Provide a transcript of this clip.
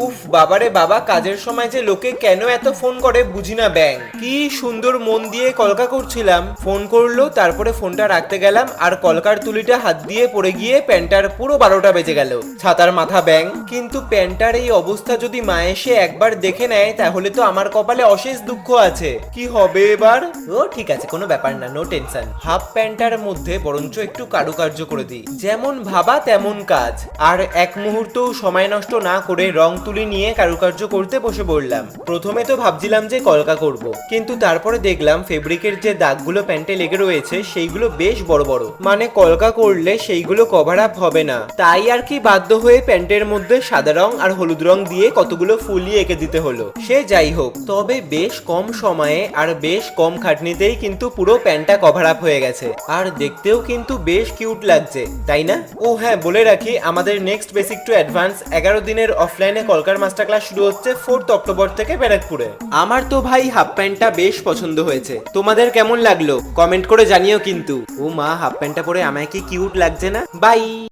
উফ, বাবারে বাবা, কাজের সময় যে লোকে কেন এত ফোন করে বুঝি না ব্যাং। কি সুন্দর মন দিয়ে কলকা করছিলাম। ফোন করল, তারপরে ফোনটা রাখতে গেলাম, আর কলকার তুলিটা হাত দিয়ে পড়ে গিয়ে প্যান্টার পুরো বারোটা বেজে গেল। ছাতার মাথা ব্যাং। কিন্তু প্যান্টার এই অবস্থা যদি মা এসে একবার দেখে নেয়, তাহলে তো আমার কপালে অশেষ দুঃখ আছে। কি হবে এবার? ও, ঠিক আছে, কোনো ব্যাপার না নো টেনশন হাফ প্যান্টার মধ্যে বরঞ্চ একটু কারুকার্য করে দিই। যেমন ভাবা তেমন কাজ। আর এক মুহূর্তও সময় নষ্ট না করে রং তুলি নিয়ে কারুকার্য করতে বসে পড়লাম। প্রথমে তো ভাবছিলাম যে কলকা করব। কিন্তু তারপরে দেখলাম ফেব্রিকের যে দাগগুলো প্যান্টে লেগে রয়েছে, সেইগুলো বেশ বড় বড়। মানে কলকা করলে সেইগুলো কভার আপ হবে না। তাই আর কি বাধ্য হয়ে প্যান্টের মধ্যে সাদা রং আর হলুদ রং দিয়ে কতগুলো ফুলিয়ে এঁকে দিতে হলো। সে যাই হোক, তবে বেশ কম সময়ে আর বেশ কম খাটনিতেই কিন্তু পুরো প্যান্টটা কভার আপ হয়ে গেছে। আর দেখতেও কিন্তু বেশ কিউট লাগছে, তাই না? ও হ্যাঁ বলে রাখি, আমাদের নেক্সট বেসিক টু অ্যাডভান্স এগারো দিনের অফলাইনে কলকার মাস্টার ক্লাস শুরু হচ্ছে ফোর্থ অক্টোবর থেকে ব্যারাকপুরে। আমার তো ভাই হাফ প্যান্টটা বেশ পছন্দ হয়েছে। তোমাদের কেমন লাগল? কমেন্ট করে জানিও কিন্তু। ও মা, হাফ প্যান্টটা পরে আমায় কি কিউট লাগছে না? বাই